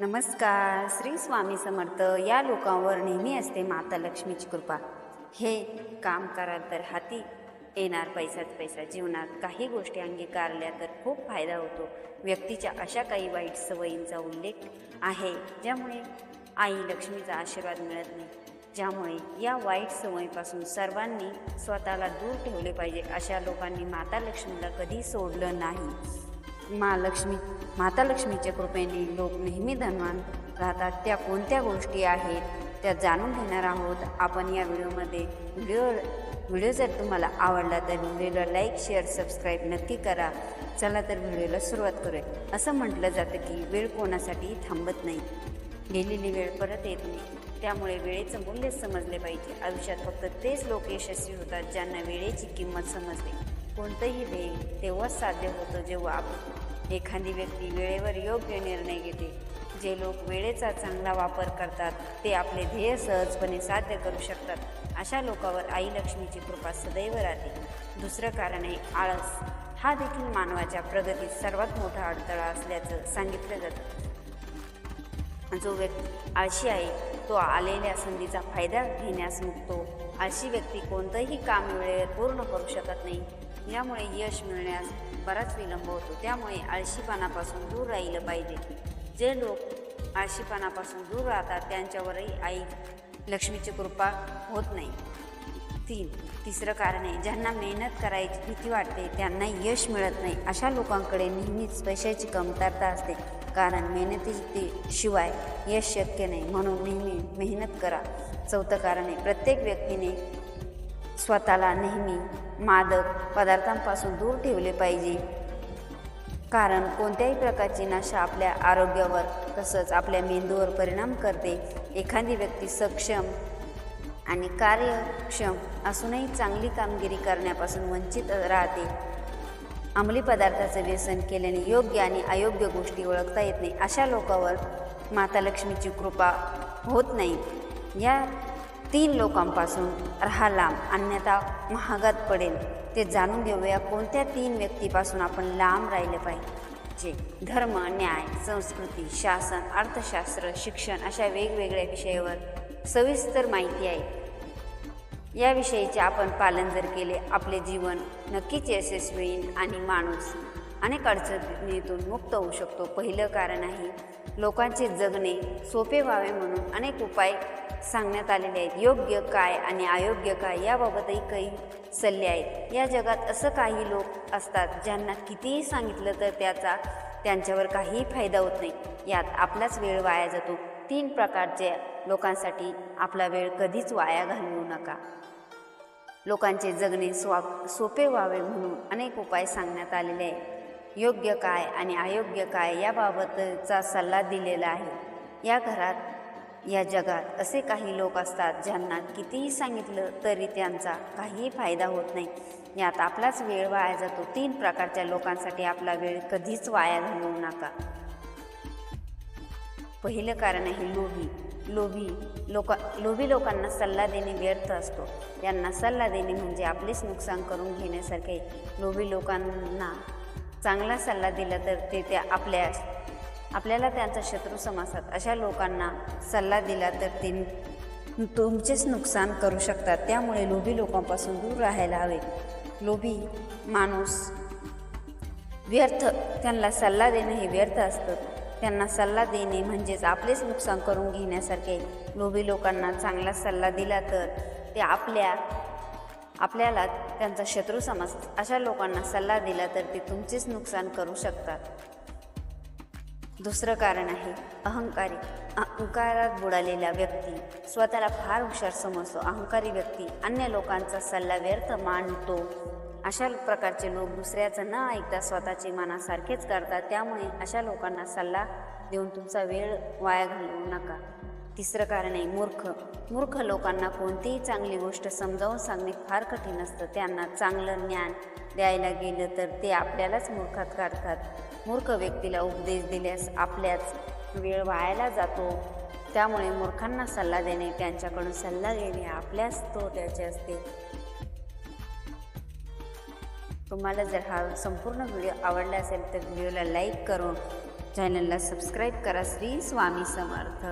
नमस्कार श्री स्वामी समर्थ. या लोकांवर नेहमी असते माता लक्ष्मीची कृपा. हे काम कराल तर हाती येणार पैसाच पैसा. जीवनात काही गोष्टी अंगीकारल्या तर खूप फायदा होतो. व्यक्तीच्या अशा काही वाईट सवयींचा उल्लेख आहे ज्यामुळे आई लक्ष्मीचा आशीर्वाद मिळत नाही. ज्यामुळे या वाईट सवयीपासून सर्वांनी स्वतःला दूर ठेवले पाहिजे अशा लोकांनी माता लक्ष्मीला कधी सोडलं नाही. मा लक्ष्मी माता लक्ष्मीच्या कृपेने लोक नेहमी धनवान राहतात. त्या कोणत्या गोष्टी आहेत त्या जाणून घेणार आहोत आपण या व्हिडिओमध्ये. व्हिडिओ व्हिडिओ जर तुम्हाला आवडला तर व्हिडिओला लाईक शेअर सबस्क्राईब नक्की करा. चला तर व्हिडिओला सुरुवात करूया. असं म्हटलं जातं की वेळ कोणासाठी थांबत नाही. गेलेली वेळ परत येत नाही. त्यामुळे वेळेचं मूल्य समजले पाहिजे. आयुष्यात फक्त तेच लोक यशस्वी होतात ज्यांना वेळेची किंमत समजते. कोणतंही ध्येय तेव्हाच साध्य होतं जेव्हा एखादी व्यक्ती वेळेवर योग्य निर्णय घेते. जे लोक वेळेचा चांगला वापर करतात ते आपले ध्येय सहजपणे साध्य करू शकतात. अशा लोकांवर आई लक्ष्मीची कृपा सदैव राहते. दुसरं कारण आहे आळस. हा देखील मानवाच्या प्रगतीत सर्वात मोठा अडथळा असल्याचं सांगितलं जातं. जो व्यक्ती आळशी आहे तो आलेल्या संधीचा फायदा घेण्यास मुकतो. आळशी व्यक्ती कोणतंही काम वेळेवर पूर्ण करू शकत नाही. यामुळे यश मिळण्यास बराच विलंब होतो. त्यामुळे आळशीपणापासून दूर राहिलं पाहिजे. जे लोक आळशीपणापासून दूर राहतात त्यांच्यावरही आई लक्ष्मीची कृपा होत नाही. तीन तिसरं कारण आहे ज्यांना मेहनत करायची भीती वाटते त्यांना यश मिळत नाही. अशा लोकांकडे नेहमीच पैशाची कमतरता असते. कारण मेहनती शिवाय यश शक्य नाही. म्हणून नेहमी मेहनत करा. चौथं कारण आहे प्रत्येक व्यक्तीने स्वतःला नेहमी मादक पदार्थांपासून दूर ठेवले पाहिजे. कारण कोणत्याही प्रकारची नशा आपल्या आरोग्यावर तसंच आपल्या मेंदूवर परिणाम करते. एखादी व्यक्ती सक्षम आणि कार्यक्षम असूनही चांगली कामगिरी करण्यापासून वंचित राहते. अंमली पदार्थाचं व्यसन केल्याने योग्य आणि अयोग्य गोष्टी ओळखता येत नाही. अशा लोकांवर माता लक्ष्मीची कृपा होत नाही. या तीन लोकांपासून राहा लांब अन्यथा महागात पडेल. ते जाणून घेऊया कोणत्या तीन व्यक्तीपासून आपण लांब राहिले पाहिजे. धर्म न्याय संस्कृती शासन अर्थशास्त्र शिक्षण अशा वेगवेगळ्या विषयावर सविस्तर माहिती आहे. याविषयीचे आपण पालन जर केले आपले जीवन नक्कीच यशस्वी होईल आणि माणूस अनेक अडचणीतून मुक्त होऊ शकतो. पहिलं कारण आहे लोकांचे जगणे सोपे व्हावे म्हणून अनेक उपाय सांगण्यात आलेले आहेत. योग्य काय आणि अयोग्य काय याबाबतही काही सल्ले आहेत. या जगात असं काही लोक असतात ज्यांना कितीही सांगितलं तर त्याचा त्यांच्यावर काहीही फायदा होत नाही. यात आपलाच वेळ वाया जातो. तीन प्रकारच्या लोकांसाठी आपला वेळ कधीच वाया घालवू नका. लोकांचे जगणे स्वा सोपे व्हावे म्हणून अनेक उपाय सांगण्यात आलेले आहेत. योग्य काय आणि अयोग्य काय याबाबतचा सल्ला दिलेला आहे. या घरात या जगात असे काही लोक असतात ज्यांना कितीही सांगितलं तरी त्यांचा काहीही फायदा होत नाही. यात आपलाच वेळ वाया जातो. तीन प्रकारच्या लोकांसाठी आपला वेळ कधीच वाया घालवू नका. पहिलं कारण आहे लोभी. लोभी लोका लोभी लोकांना सल्ला देणे व्यर्थ असतो. त्यांना सल्ला देणे म्हणजे आपलेच नुकसान करून घेण्यासारखे लोभी लोकांना चांगला सल्ला दिला तर ते त्या आपल्या आपल्याला त्यांचा शत्रू समजतात अशा लोकांना सल्ला दिला तर ते तुमचेच नुकसान करू शकतात. त्यामुळे लोभी लोकांपासून दूर राहायला हवे. लोभी माणूस व्यर्थ त्यांना सल्ला देणं हे व्यर्थ असतं. त्यांना सल्ला देणे म्हणजेच आपलेच नुकसान करून घेण्यासारखे. लोभी लोकांना चांगला सल्ला दिला तर ते आपल्या आपल्याला त्यांचा शत्रू समज अशा लोकांना सल्ला दिला तर ते तुमचेच नुकसान करू शकतात. दुसरं कारण आहे अहंकारी. अहंकारात बुडालेला व्यक्ती स्वतःला फार हुशार समजतो. अहंकारी व्यक्ती अन्य लोकांचा सल्ला व्यर्थ मानतो. अशा प्रकारचे लोक दुसऱ्याचं न ऐकता स्वतःचे मनासारखेच करतात. त्यामुळे अशा लोकांना सल्ला देऊन तुमचा वेळ वाया घालवू नका. तिसरं कारण आहे मूर्ख. मूर्ख लोकांना कोणतीही चांगली गोष्ट समजावून सांगणे फार कठीण असतं. त्यांना चांगलं ज्ञान द्यायला गेलं तर ते आपल्यालाच मूर्खात काढतात. मूर्ख व्यक्तीला उपदेश दिल्यास आपल्याच वेळ वायाला जातो. त्यामुळे मूर्खांना सल्ला देणे त्यांच्याकडून सल्ला घेणे आपल्याच तो त्याचे असते. तुम्हाला जर हा संपूर्ण व्हिडिओ आवडला असेल तर व्हिडिओला लाईक करून चॅनलला सबस्क्राईब करा. श्री स्वामी समर्थ.